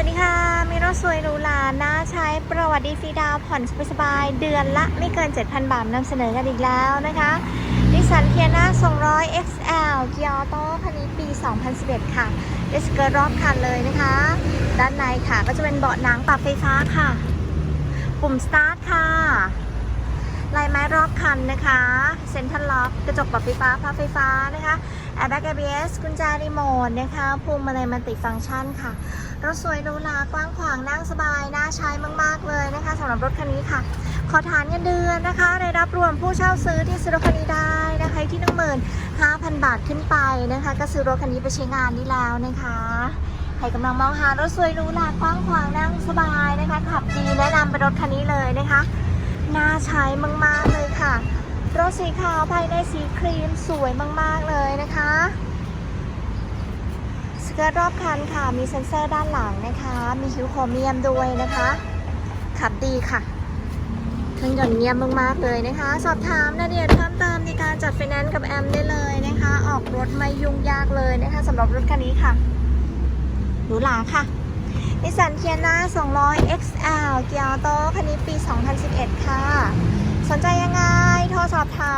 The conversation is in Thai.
วัสดีค่ะมีรสวยรูหราน่าใช้ประวัติดีฟรีดาวผ่อนสบายเดือนละไม่เกิน 7,000 บาทนำเสนอกันอีกแล้วนะคะดิสันเทียนา200 XL เกียร์โต้คันนี้ปี 2011 ค่ะเดสเกอร์รอบคันเลยนะคะ ด้านในค่ะก็จะเป็นเบาะหนังปรับไฟฟ้าค่ะ ปุ่มสตาร์ทค่ะ รอบคันนะคะเซ็นทรัลล็อกกระจกปรับไฟฟ้าพับไฟฟ้านะคะแอร์แบ็ก ABS กุญแจรีโมทนะคะพวงมาลัยมัลติฟังก์ชันค่ะ รถสวยหรูหรากว้างขวางนั่งสบาย น่าใช้มาก ๆ เลยนะคะสำหรับรถคันนี้ค่ะ ขอฐานเงินเดือนนะคะรายรับรวมผู้เช่าซื้อที่ซื้อรถคันนี้ได้นะคะที่หนึ่งหมื่นห้าพันบาทขึ้นไปนะคะ ก็ซื้อรถคันนี้ไปใช้งานได้แล้วนะคะใครกำลังมองหารถสวยหรูหรากว้างขวางนั่งสบายนะคะขับดีแนะนำเป็นรถคันนี้เลยนะคะน่าใช้มากๆเลย รถสีขาวภายในสีครีมสวยมาก ๆ เลยนะคะสเกิร์ตรอบคันค่ะ มีเซ็นเซอร์ด้านหลังนะคะ มีคิวโครเมียมด้วยนะคะ ขับดีค่ะเครื่องยนต์เงียบมาก ๆ เลยนะคะ สอบถามรายละเอียดเพิ่มเติมในการจัดไฟแนนซ์กับแอมได้เลยนะคะ ออกรถไม่ยุ่งยากเลยนะคะสำหรับรถคันนี้ค่ะหรูหราค่ะนิสสันเทียนา200 XL เกียร์ออโต้คันนี้ปี 2011 ค่ะ สนใจยังไง โทรสอบถาม